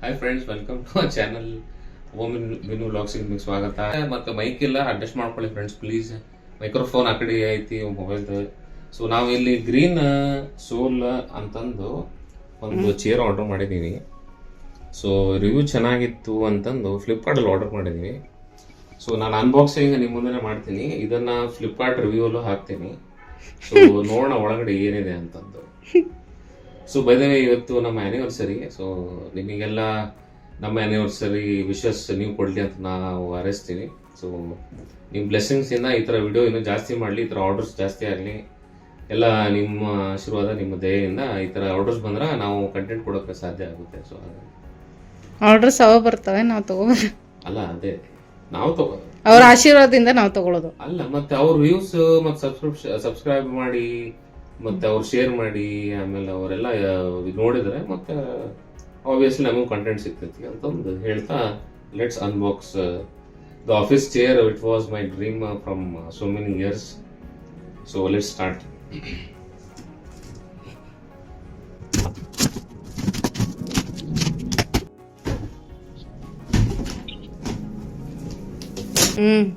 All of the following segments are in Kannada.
Hi friends welcome to our channel ಓಮಿನ್ ಮಿನು ವ್ಲಾಗ್ಸಿಗೆ ನಿಮಗೆ ಸ್ವಾಗತ. ಮತ್ತು ಮೈಕ್ ಇಲ್ಲ ಅಡ್ಜಸ್ಟ್ ಮಾಡ್ಕೊಳ್ಳಿ ಫ್ರೆಂಡ್ಸ್ ಪ್ಲೀಸ್ ಮೈಕ್ರೋಫೋನ್ ಆ ಕಡೆ ಐತಿ ಮೊಬೈಲ್ದು ಸೊ ನಾವು ಇಲ್ಲಿ ಗ್ರೀನ್ ಸೋಲ್ ಅಂತಂದು ಒಂದು ಚೇರ್ ಆರ್ಡರ್ ಮಾಡಿದ್ದೀವಿ ಸೊ ರಿವ್ಯೂ ಚೆನ್ನಾಗಿತ್ತು ಅಂತಂದು ಫ್ಲಿಪ್ಕಾರ್ಟಲ್ಲಿ ಆರ್ಡರ್ ಮಾಡಿದ್ದೀವಿ ಸೊ ನಾನು ಅನ್ಬಾಕ್ಸಿಂಗ್ ನಿಮ್ಮ ಮುಂದೆ ಮಾಡ್ತೀನಿ. ಇದನ್ನು ಫ್ಲಿಪ್ಕಾರ್ಟ್ ರಿವ್ಯೂಲು ಹಾಕ್ತೀನಿ. ಸೊ ನೋಡೋಣ ಒಳಗಡೆ ಏನಿದೆ ಅಂತಂದು. ಸೊ ಬೈದೇ ಇವತ್ತು ನಮ್ಮ ಆ್ಯನಿವರ್ಸರಿ ಸೊ ನಿಮಗೆಲ್ಲ ನಮ್ಮ ಆ್ಯನಿವರ್ಸರಿ ವಿಶಸ್ ನೀವು ಕೊಡಲಿ ಅಂತ ನಾವು ಹಾರೈಸ್ತೀವಿ. ಸೊ ನಿಮ್ಮ ಬ್ಲೆಸ್ಸಿಂಗ್ಸಿಂದ ಈ ಥರ ವಿಡಿಯೋ ಇನ್ನೂ ಜಾಸ್ತಿ ಮಾಡಲಿ ಈ ಥರ ಆರ್ಡರ್ಸ್ ಜಾಸ್ತಿ ಆಗಲಿ ಎಲ್ಲ ನಿಮ್ಮ ಆಶೀರ್ವಾದ ನಿಮ್ಮ ದಯೆಯಿಂದ ಈ ಥರ ಆರ್ಡರ್ಸ್ ಬಂದ್ರೆ ನಾವು ಕಂಟೆಂಟ್ ಕೊಡೋಕ್ಕೆ ಸಾಧ್ಯ ಆಗುತ್ತೆ. ಸೊ ಹಾಗಾಗಿ. ಆರ್ಡರ್ಸ್ ಅವ ಬರ್ತವೆ? ನಾವು ತಗೋಬೋದು. ಅಲ್ಲ ಅದೇ. ನಾವು ತಗೋ ಅವ್ರ ಆಶೀರ್ವಾದದಿಂದ ನಾವು ತಗೊಳ್ಳೋದು ಅಲ್ಲ ಮತ್ತೆ ಅವ್ರ ವ್ಯೂಸ್ ಮತ್ತೆ ಸಬ್ಸ್ಕ್ರಿಪ್ಷನ್ ಸಬ್ಸ್ಕ್ರೈಬ್ ಮಾಡಿ ಮತ್ತೆ ಅವ್ರು ಶೇರ್ ಮಾಡಿ ಆಮೇಲೆ ಅವರೆಲ್ಲ ನೋಡಿದ್ರೆ ಮತ್ತೆ ಆಬ್ವಿಯಸ್ಲಿ ನಮಗೂ ಕಂಟೆಂಟ್ ಸಿಗ್ತೈತಿ ಅಂತ ಒಂದು ಹೇಳ್ತಾ let's unbox the office chair it was my dream from so many years so let's start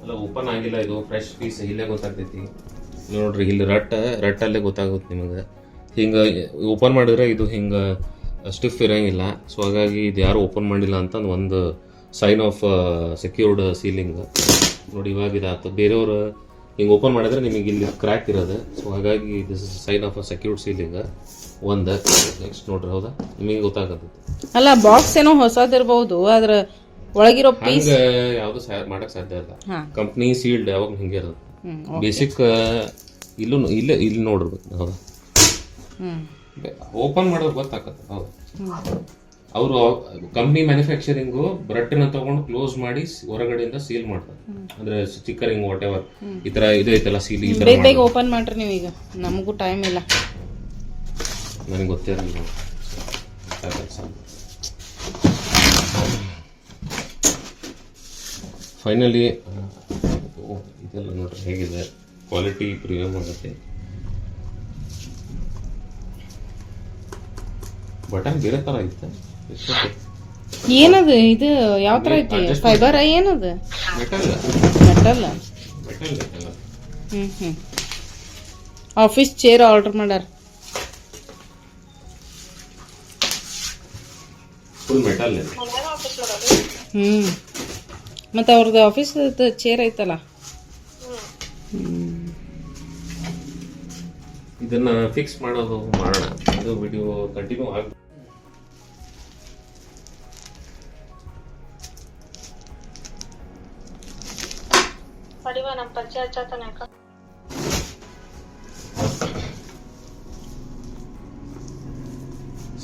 ಅಲ್ಲ ಓಪನ್ ಆಗಿಲ್ಲ ಇದು ಫ್ರೆಶ್ ಪೀಸ್ ಇಲ್ಲೇ ಗೊತ್ತಾಗ್ತೈತಿ. ನೋಡ್ರಿ ಇಲ್ಲಿ ರಟ್ಟ ರಟ್ಟಲ್ಲೇ ಗೊತ್ತಾಗುತ್ತೆ ನಿಮಗೆ. ಹಿಂಗೆ ಓಪನ್ ಮಾಡಿದ್ರೆ ಇದು ಹಿಂಗೆ ಸ್ಟಿಫ್ ಇರಂಗಿಲ್ಲ. ಸೊ ಹಾಗಾಗಿ ಇದು ಯಾರು ಓಪನ್ ಮಾಡಿಲ್ಲ ಅಂತಂದು ಒಂದು ಸೈನ್ ಆಫ್ ಸೆಕ್ಯೂರ್ಡ್ ಸೀಲಿಂಗ್ ನೋಡಿ ಇವಾಗ ಇದಾಯ್ತು ಬೇರೆಯವರು ಹಿಂಗೆ ಓಪನ್ ಮಾಡಿದ್ರೆ ನಿಮಗೆ ಇಲ್ಲಿ ಕ್ರ್ಯಾಕ್ ಇರೋದು. ಸೊ ಹಾಗಾಗಿ this is sign of a secured sealing ಒಂದು ನೆಕ್ಸ್ಟ್ ನೋಡ್ರಿ ಹೌದಾ? ನಿಮಗೆ ಗೊತ್ತಾಗತ್ತೆ. ಅಲ್ಲ ಬಾಕ್ಸ್ ಏನೋ ಹೊಸದಿರಬಹುದು ಆದ್ರೆ ಒಳಗಿರೋ ಪೀಸ್ ಯಾವುದು ಮಾಡಕ್ಕೆ ಸಾಧ್ಯ ಇಲ್ಲ. ಕಂಪ್ನಿ ಸೀಲ್ಡ್ ಯಾವಾಗ ಹಿಂಗೆ ಇರೋದು. ಬೇಸಿಕ್ ಇಲ್ಲೂ ಇಲ್ಲೇ ಇಲ್ಲಿ ನೋಡಿರ್ಬೇಕು ಹೌದು? ಓಪನ್ ಮಾಡೋದು ಗೊತ್ತಾಗತ್ತೆ ಹೌದು. ಅವರು ಕಂಪ್ನಿ ಮ್ಯಾನುಫ್ಯಾಕ್ಚರಿಂಗು ಬ್ರೆಡ್ನ ತಗೊಂಡು ಕ್ಲೋಸ್ ಮಾಡಿ ಹೊರಗಡೆಯಿಂದ ಸೀಲ್ ಮಾಡ್ತಾರೆ. ಅಂದ್ರೆ ಸ್ಟಿಕ್ಕರಿಂಗ್ ವಾಟ್ ಎವರ್ ಈ ತರ ಇದು ಐತಲ್ಲ ಸೀಲ್ ಈ ಬೇಗ ಬೇಗ ಓಪನ್ ಮಾಡ್ರಿ ನೀವು ಈಗ. ನಮಗೂ ಟೈಮ್ ಇಲ್ಲ. ನನಗೆ ಗೊತ್ತೇ ಇರಲಿಲ್ಲ ಫೈನಲಿ ಇದೆಲ್ಲ ನೋಡ್ರಿ ಹೇಗಿದೆ? ಕ್ವಾಲಿಟಿ ಪ್ರೀಮಿಯಂ ಆಗುತ್ತೆ. ಬಟನ್ ಬೇರೆ ತರ ಐತೆ. ಏನದು ಇದು ಯಾವ ತರ ಐತಿ? ಫೈಬರ್ ಏನದು? ಮೆಟಲ್ ಮೆಟಲ್ ಮೆಟಲ್ ಎಲ್ಲ ಹ್ಮ್ ಹ್ಮ್. ಆಫೀಸ್ ಚೇರ್ ಆರ್ಡರ್ ಮಾಡ್ಯಾರ. ಫುಲ್ ಮೆಟಲ್ ಹ್ಮ್. ಮತ್ತೆ ಅವ್ರದ್ದು ಆಫೀಸ್ ಚೇರ್ ಐತಲ್ಲ? ಇದನ್ನ ಫಿಕ್ಸ್ ಮಾಡೋದು ಮಾಡೋಣ. ಇದು ವಿಡಿಯೋ ಕಂಟಿನ್ಯೂ ಆಗ ಪಡಿವ ನಮ್ಮ ಪರಿಚಯ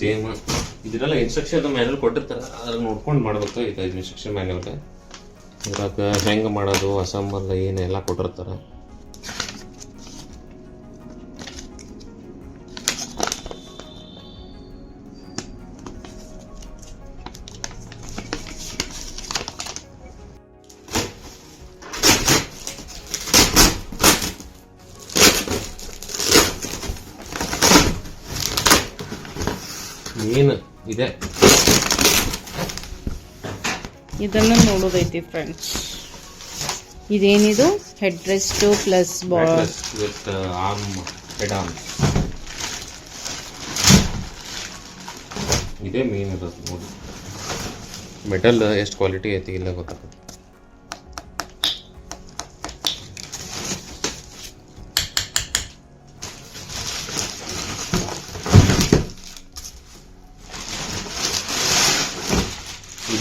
ಸೇಮ್ ಇದನ್ನೆಲ್ಲ ಇನ್ಸ್ಟ್ರಕ್ಷನ್ ಮ್ಯಾನ್ಯಲ್ ಕೊಟ್ಟಿರ್ತಾರೆ. ಅದ್ರ ನೋಡ್ಕೊಂಡು ಮಾಡ್ಬೇಕು ಇದು ಇನ್ಸ್ಟ್ರಕ್ಷನ್ ಮ್ಯಾನ್ಯಲ್ ಇದ್ರಾಗ ಹೆಂಗೆ ಮಾಡೋದು ಅಸಂಬಂಧ ಏನೆಲ್ಲ ಕೊಟ್ಟಿರ್ತಾರೆ. ಏನು ಇದೆ? ಇದನ್ನು ನೋಡೋದೈತಿ ಫ್ರೆಂಡ್ಸ್ ಇದೇನಿದು? Head rest plus ball with arm head arm ಇದೇ ಮೇನ್ ಇರೋದು ನೋಡಿ. ಮೆಟಲ್ ಎಷ್ಟು ಕ್ವಾಲಿಟಿ ಐತಿ ಇಲ್ಲ ಗೊತ್ತಾಗುತ್ತೆ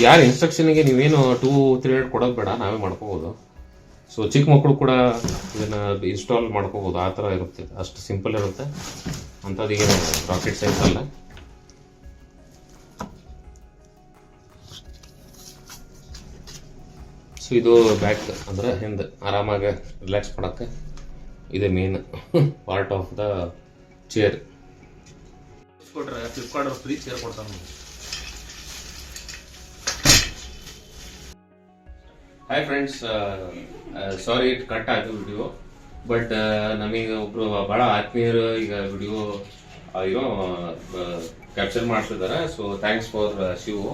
ಯಾರು ಇನ್ಸ್ಟ್ರಕ್ಷನ್ಗೆ ನೀವೇನು ಟೂ ತ್ರೀ ಹಂಡ್ರೆಡ್ ಕೊಡೋದು ಬೇಡ, ನಾವೇ ಮಾಡ್ಕೋಬೋದು. ಸೊ ಚಿಕ್ಕ ಮಕ್ಕಳು ಕೂಡ ಇದನ್ನ ಇನ್ಸ್ಟಾಲ್ ಮಾಡ್ಕೋಬೋದು, ಆ ಥರ ಇರುತ್ತೆ. ಅಷ್ಟು ಸಿಂಪಲ್ ಇರುತ್ತೆ. ಅಂಥದ್ದು ಏನು ರಾಕೆಟ್ ಸೈನ್ಸ್ ಅಲ್ಲ. ಸೊ ಇದು ಬ್ಯಾಕ್ ಅಂದ್ರೆ ಹಿಂದೆ, ಆರಾಮಾಗಿ ರಿಲ್ಯಾಕ್ಸ್ ಮಾಡೋಕ್ಕೆ ಇದೆ main part of the chair Flipkart free chair ಕೊಡ್ತಾರೆ hi friends sorry it cut ಆಯಿತು ವಿಡಿಯೋ ಬಟ್ ನಮಗೆ ಒಬ್ರು ಭಾಳ ಆತ್ಮೀಯರು ಈಗ ವಿಡಿಯೋ ಏನೋ ಕ್ಯಾಪ್ಚರ್ ಮಾಡ್ತಿದ್ದಾರೆ. So thanks for Shivu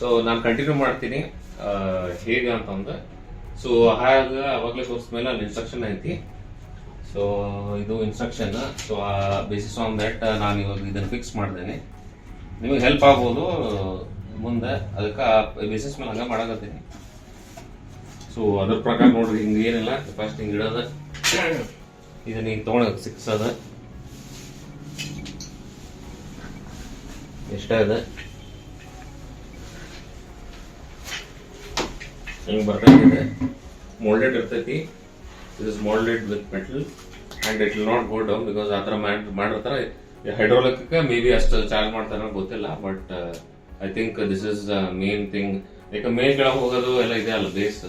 so ನಾನು ಕಂಟಿನ್ಯೂ ಮಾಡ್ತೀನಿ. ಹೇಗೆ ಅಂತಂದ್ರೆ ಸೊ ಹಾಗೆ ಅವಾಗಲೇ ತೋರಿಸ್ಮೇಲೆ ಅಲ್ಲಿ ಇನ್ಸ್ಟ್ರಕ್ಷನ್ ಐತಿ. ಸೊ ಇದು ಇನ್ಸ್ಟ್ರಕ್ಷನ್ ಸೊ ಆ ಬೇಸಿಸ್ ಆನ್ ದಟ್ ನಾನು ಇವಾಗ ಇದನ್ನು ಫಿಕ್ಸ್ ಮಾಡಿದ್ದೇನೆ ನಿಮಗೆ ಹೆಲ್ಪ್ ಆಗ್ಬೋದು. ಮುಂದೆ ಅದಕ್ಕೆ ಆ ಬೇಸಿಸ್ ಮೇಲೆ ಹಂಗೆ ಮಾಡಕತ್ತೀನಿ. ಸೊ ಅದ್ರ ಪ್ರಕಾರ ನೋಡ್ರಿ, ಹಿಂಗೆ ಏನಿಲ್ಲ ಫಸ್ಟ್ ಹಿಂಗೆ ಇಡೋದ. ಇದನ್ನ ಹಿಂಗೆ ಸಿಕ್ಸ್ ಸಿಕ್ಸದ. ಎಷ್ಟ ಇದೆ ಹಿಂಗೆ ಬರ್ತೈತಿ ಮೋಲ್ಡೆಡ್ ಇರ್ತೈತಿ. It is moulded with metal and it will not go down because ಆ ಥರ ಮಾಡಿ ಮಾಡಿರ್ತಾರೆ. ಹೈಡ್ರೋಲಿಕ್ ಮೇ ಬಿ ಅಷ್ಟು ಚಾರ್ಜ್ ಮಾಡ್ತಾರ ಗೊತ್ತಿಲ್ಲ but I think this is main thing ಯಾಕೆ ಮೇನ್ ಕೆಳಗೆ ಹೋಗೋದು ಎಲ್ಲ ಇದೆ ಅಲ್ಲ ಬೇಸ್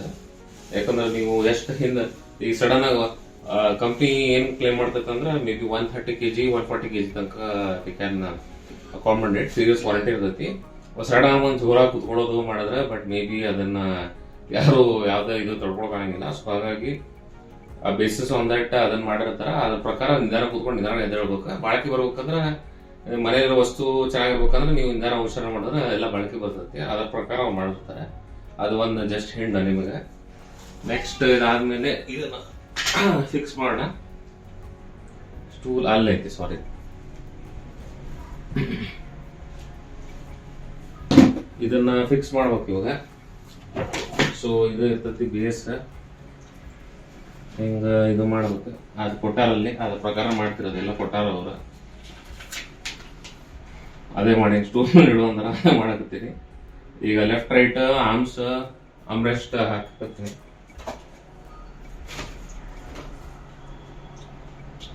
ಯಾಕಂದ್ರೆ ನೀವು ಎಷ್ಟು ಹಿಂದೆ, ಈಗ ಸಡನ್ ಆಗಿ ಕಂಪ್ನಿ ಏನ್ ಕ್ಲೇಮ್ ಮಾಡ್ತೈತೆ ಅಂದ್ರೆ may be one thirty K G one forty K G ತನಕ you can accommodate serious warranty ಇರ್ತೈತಿ. ಸಡನ್ ಒಂದು ಜೋರಾಗಿ ಕುತ್ಕೊಳ್ಳೋದು ಮಾಡಿದ್ರೆ ಬಟ್ ಮೇ ಬಿ ಅದನ್ನ ಯಾರು ಯಾವ್ದೇ ಇದು ತಡ್ಕೊಳಕಾಗಿಲ್ಲ ಸೊ ಹಾಗಾಗಿ ಆ ಬೇಸಿಸ್ ಆನ್ ದಟ್ ಅದನ್ನ ಮಾಡಿರ್ತಾರ. ಅದ್ರ ಪ್ರಕಾರ ನಿಧಾನ ಕುತ್ಕೊಂಡು ನಿಧಾನ ಎದ್ದೇಳ್ಬೇಕು. ಬಾಳಿಕೆ ಬರ್ಬೇಕಂದ್ರೆ, ಮನೆಯಲ್ಲಿರೋ ವಸ್ತು ಚೆನ್ನಾಗಿರ್ಬೇಕಂದ್ರೆ ನೀವು ನಿಧಾನ ಔಷಧ ಮಾಡಿದ್ರೆ ಎಲ್ಲ ಬಳಕೆ ಬರ್ತೈತಿ. ಅದ್ರ ಪ್ರಕಾರ ಅವ್ರು ಮಾಡಿರ್ತಾರೆ. ಅದು ಒಂದು ಜಸ್ಟ್ ಹಿಂಡ ನಿಮಗೆ. ನೆಕ್ಸ್ಟ್ ಇದಾದ್ಮೇಲೆ ಇದನ್ನ. ಫಿಕ್ಸ್ ಮಾಡೋಣ. ಸ್ಟೂಲ್ ಅಲ್ಲೈತಿ ಸಾರಿ ಇದನ್ನ ಫಿಕ್ಸ್ ಮಾಡ್ಬೇಕು ಇವಾಗ. ಸೊ ಇದು ಇರ್ತೈತಿ ಬೇಸ್. ಹಿಂಗ ಇದು ಮಾಡ್ಬೇಕು. ಅದು ಕೊಟ್ಟಾರಲ್ಲಿ ಅದ್ರ ಪ್ರಕಾರ ಮಾಡ್ತಿರೋದೆಲ್ಲ ಕೊಟ್ಟಾರ ಅವ್ರು. ಅದೇ ಮಾಡಿ ಸ್ಟೂಲ್ ಮೇಲೆ ಇಡುವಂದ್ರ ಮಾಡಕತ್ತೀನಿ. ಈಗ ಲೆಫ್ಟ್ ರೈಟ್ ಆರ್ಮ್ಸ್ ಅಮ್ರೆಸ್ಟ್ ಹಾಕತ್ತೀನಿ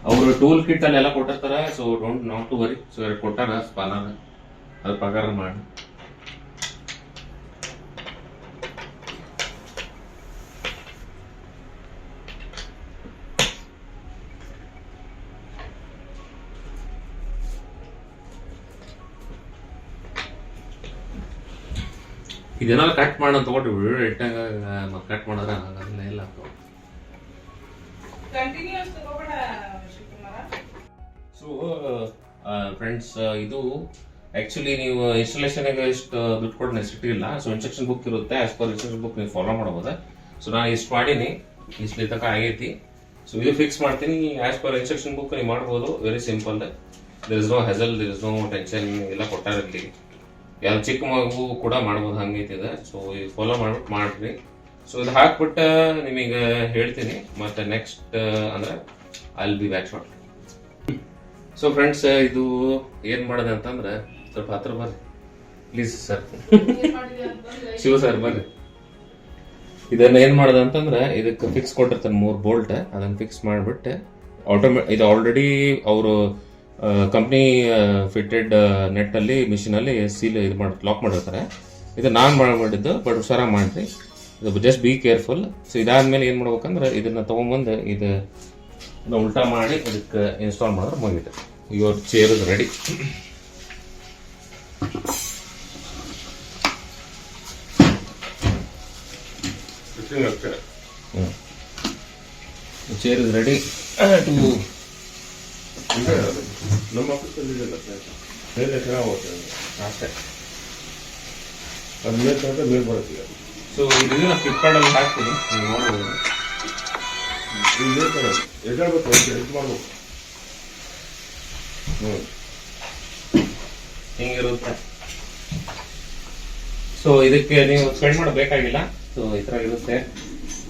ಅವರು ಟೂಲ್ ಕಿಟ್ ಅಲ್ಲಿ ಎಲ್ಲ ಕೊಟ್ಟಿರ್ತಾರ so don't not to worry so ಎರಡು ಕೊಟ್ಟಾರ ಸ್ಪಾನರ್ ಅದ್ರ ಪ್ರಕಾರ ಮಾಡಿ. ಇದನ್ನೆಲ್ಲ ಕಟ್ ಮಾಡೋಣ ತಗೊಂಡ್ರಿ ವಿಡಿಯೋ ಕಟ್ ಮಾಡಿದ್ರೆ ಇಲ್ಲ ಸೊ ಫ್ರೆಂಡ್ಸ್ ಇದು ಆ್ಯಕ್ಚುಲಿ ನೀವು ಇನ್ಸ್ಟಾಲೇಷನ್ ಎಷ್ಟು ದುಡ್ಡು ಕೊಡೋ ನೆಸಿಟಿ ಇಲ್ಲ. ಸೊ ಇನ್ಸ್ಟ್ರಕ್ಷನ್ ಬುಕ್ ಇರುತ್ತೆ. ಆಸ್ ಪರ್ ಇನ್ಸ್ಟ್ರಕ್ಷನ್ ಬುಕ್ ನೀವು ಫಾಲೋ ಮಾಡ್ಬೋದು. ಸೊ ನಾನು ಇಷ್ಟು ಮಾಡೀನಿ. ಇಷ್ಟು ತನಕ ಆಗೈತಿ. ಸೊ ಇದು ಫಿಕ್ಸ್ ಮಾಡ್ತೀನಿ. ಆಸ್ ಪರ್ ಇನ್ಸ್ಟ್ರಕ್ಷನ್ ಬುಕ್ ನೀವು ಮಾಡ್ಬೋದು. Very simple there is no hassle there is no tension ಎಲ್ಲ ಕೊಟ್ಟಾರಲ್ಲಿ. ಯಾವ ಚಿಕ್ಕ ಮಗು ಕೂಡ ಮಾಡ್ಬೋದು ಹಂಗೈತಿ ಇದೆ. ಸೊ ಇದು ಫಾಲೋ ಮಾಡ್ಬಿಟ್ಟು ಮಾಡಿರಿ. ಸೊ ಇದು ಹಾಕ್ಬಿಟ್ಟು ನಿಮಗೆ ಹೇಳ್ತೀನಿ. ಮತ್ತೆ ನೆಕ್ಸ್ಟ್ ಅಂದ್ರೆ I'll be back short so friends ಇದು ಏನ್ ಮಾಡಿದೆ ಅಂತಂದ್ರೆ ಸ್ವಲ್ಪ ಹತ್ರ ಬರ್ರಿ. ಪ್ಲೀಸ್ ಸರ್ ಶಿವ ಸರ್ ಬರ್ರಿ. ಇದನ್ನ ಏನ್ ಮಾಡಿದೆ ಅಂತಂದ್ರೆ ಇದಕ್ಕೆ ಫಿಕ್ಸ್ ಕೊಟ್ಟಿರ್ತಾನೆ ಮೂರು ಬೋಲ್ಟ್. ಅದನ್ನ ಫಿಕ್ಸ್ ಮಾಡಿಬಿಟ್ಟೆ ಆಟೋಮೇ ಇದು ಆಲ್ರೆಡಿ ಅವರು ಕಂಪ್ನಿ ಫಿಟೆಡ್ ನೆಟ್ ಅಲ್ಲಿ ಮಿಷಿನ್ ಅಲ್ಲಿ ಸೀಲ್ ಇದು ಮಾಡಿ ಲಾಕ್ ಮಾಡಿರ್ತಾರೆ. ಇದು ನಾನು ಮಾಡಿದ್ದು ಬಟ್ ಹುಷಾರಾಗಿ ಮಾಡ್ರಿ. ಇದು ಜಸ್ಟ್ ಬಿ ಕೇರ್ಫುಲ್ ಸೊ ಇದಾದ್ಮೇಲೆ ಏನ್ ಮಾಡ್ಬೇಕಂದ್ರೆ ಇದನ್ನ ತೊಗೊಂಬಂದು ಇದು ಇದನ್ನ ಉಲ್ಟಾ ಮಾಡಿ ಅದಕ್ಕೆ ಇನ್ಸ್ಟಾಲ್ ಮಾಡಿದ್ರೆ ಮುಗಿತು ಇವತ್ತು chair is ready chair is ready to ನಮ್ಮ ಅಷ್ಟೇ ಅದು. ಮೇಲೆ ತನಕ ಮೇಲೆ ಬರುತ್ತೆ ಸೊ ಇದನ್ನ ಫ್ಲಿಪ್ಕಾರ್ಟ್ ಅಲ್ಲಿ ಹಾಕ್ತೀನಿ. ನೀವು ನೋಡ್ಬೋದು. ಹಿಂಗಿರುತ್ತೆ. ಸೊ ಇದಕ್ಕೆ ನೀವು ಸ್ಪೆಂಡ್ ಮಾಡಬೇಕಾಗಿಲ್ಲ ಸೊ ಈ ತರ ಇರುತ್ತೆ.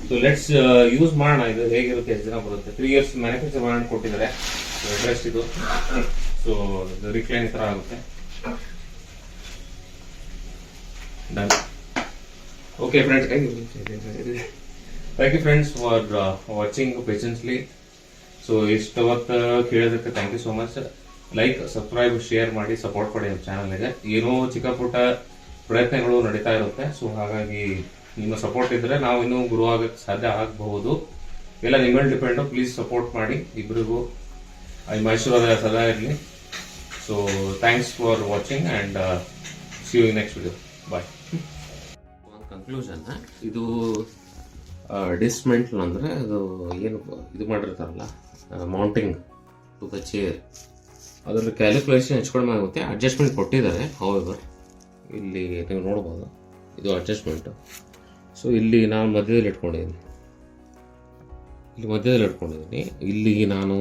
ಸೊ ಲೆಟ್ಸ್ ಯೂಸ್ ಮಾಡೋಣ. ಇದು ಹೇಗಿರುತ್ತೆ, ಎಷ್ಟು ದಿನ ಬರುತ್ತೆ? ತ್ರೀ ಇಯರ್ಸ್ ಮ್ಯಾನುಫ್ಯಾಕ್ಚರ್ ಮಾಡಿ ಕೊಟ್ಟಿದ್ದಾರೆ. ಅಡ್ರೆಸ್ ಇದು. ಸೊ ರಿಕ್ಲೈನ್ ತರ ಆಗುತ್ತೆ. Done okay friends thank you friends for watching patiently so ಇಷ್ಟು ಹೊತ್ತು ಕೇಳೋದಕ್ಕೆ thank you so much like subscribe share ಮಾಡಿ ಸಪೋರ್ಟ್ ಮಾಡಿ ನಮ್ಮ ಚಾನಲ್ಗೆ ಏನೋ ಚಿಕ್ಕ ಪುಟ್ಟ ಪ್ರಯತ್ನಗಳು ನಡೀತಾ ಇರುತ್ತೆ. ಸೊ ಹಾಗಾಗಿ ನಿಮ್ಮ ಸಪೋರ್ಟ್ ಇದ್ದರೆ ನಾವು ಇನ್ನೂ ಗುರು ಆಗೋಕ್ಕೆ ಸಾಧ್ಯ ಆಗಬಹುದು. ಎಲ್ಲ ನಿಮ್ಮ ಡಿಪೆಂಡು ಪ್ಲೀಸ್ ಸಪೋರ್ಟ್ ಮಾಡಿ. ಇಬ್ಬರಿಗೂ ನಿಮ್ಮ ಆಶೀರ್ವಾದ ಸದಾ ಇರಲಿ. So thanks for watching and see you next video bye conclusion ಇದು ಡಿಸ್ಮೆಂಟ್ಲ್ ಅಂದರೆ ಅದು ಏನು ಇದು ಮಾಡಿರ್ತಾರಲ್ಲ ಮೌಂಟಿಂಗ್ ಟು ದ ಚೇರ್ ಅದರ ಕ್ಯಾಲ್ಕುಲೇಷನ್ ಹೆಚ್ಚು ಕಡಿಮೆ ಆಗುತ್ತೆ. ಅಡ್ಜಸ್ಟ್ಮೆಂಟ್ ಕೊಟ್ಟಿದ್ದಾರೆ ಹೌದರ್ ಇಲ್ಲಿ ನೀವು ನೋಡ್ಬೋದು, ಇದು ಅಡ್ಜಸ್ಟ್ಮೆಂಟು ಸೊ ಇಲ್ಲಿ ನಾನು ಮಧ್ಯದಲ್ಲಿ ಇಟ್ಕೊಂಡಿದ್ದೀನಿ. ಇಲ್ಲಿ ಮಧ್ಯದಲ್ಲಿ ಇಟ್ಕೊಂಡಿದ್ದೀನಿ. ಇಲ್ಲಿ ನಾನು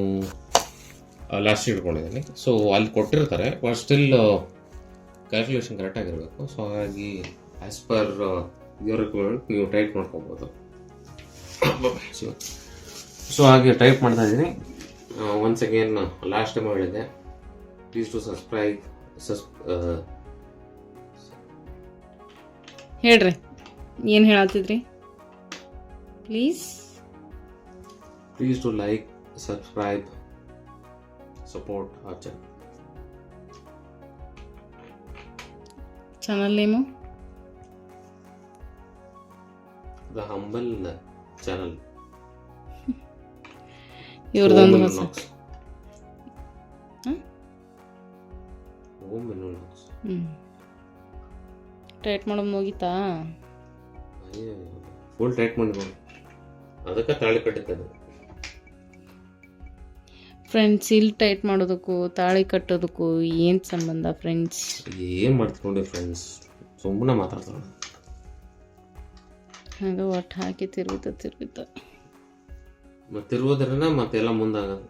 ಲಾಸ್ಟ್ ಇಟ್ಕೊಂಡಿದ್ದೀನಿ. ಸೊ ಅಲ್ಲಿ ಕೊಟ್ಟಿರ್ತಾರೆ ಬಟ್ ಸ್ಟಿಲ್ ಕ್ಯಾಲ್ಕುಲೇಷನ್ ಕರೆಕ್ಟಾಗಿರಬೇಕು ಸೊ ಹಾಗಾಗಿ ಆ್ಯಸ್ ಪರ್ ಯುವರ್ ನೀವು ಟೈಟ್ ಮಾಡ್ಕೊಬೋದು. ಸೊ ಹಾಗೆ ಟೈಪ್ ಮಾಡ್ತಾ ಇದ್ದೀನಿ. ಒನ್ಸ್ ಅಗೇನ್ ಲಾಸ್ಟ್ ಟೈಮ್ ಹೇಳಿದೆ. ಪ್ಲೀಸ್ ಟು ಸಬ್ಸ್ಕ್ರೈಬ್ ಹೇಳ್ರಿ ಏನು ಹೇಳತ್ತಿದ್ರಿ please please to like subscribe support our channel channel name the humble channel ಇವ್ರದೊಂದು ಹೊಸ. ಹ್ಞೂ ಟೈಟ್ ಮಾಡೋದು ಮುಗೀತಾ? ಫುಲ್ ಟೈಟ್ ಮಾಡಿ ಅದಕ್ಕೆ ತಾಳಿ ಕಟ್ಟಿದ್ದೆ ಫ್ರೆಂಡ್ಸ್ ಇಲ್ಲಿ ಟೈಟ್ ಮಾಡೋದಕ್ಕೂ ತಾಳಿ ಕಟ್ಟೋದಕ್ಕೂ ಏನು ಸಂಬಂಧ ಫ್ರೆಂಡ್ಸ್ ಏನು ಮಾಡ್ತಿಕೊಂಡೆ ಫ್ರೆಂಡ್ಸ್ ಸುಮ್ಮನೆ ಮಾತಾಡ್ತಾಳೆ ಹಂಗೆ ಒಟ್ಟು ಹಾಕಿ ತಿರುಗುತ್ತ ತಿರುಗುತ್ತ. ಮತ್ತೆ ಇರುವುದರಿಂದ ಮತ್ತೆಲ್ಲ ಮುಂದಾಗೋದು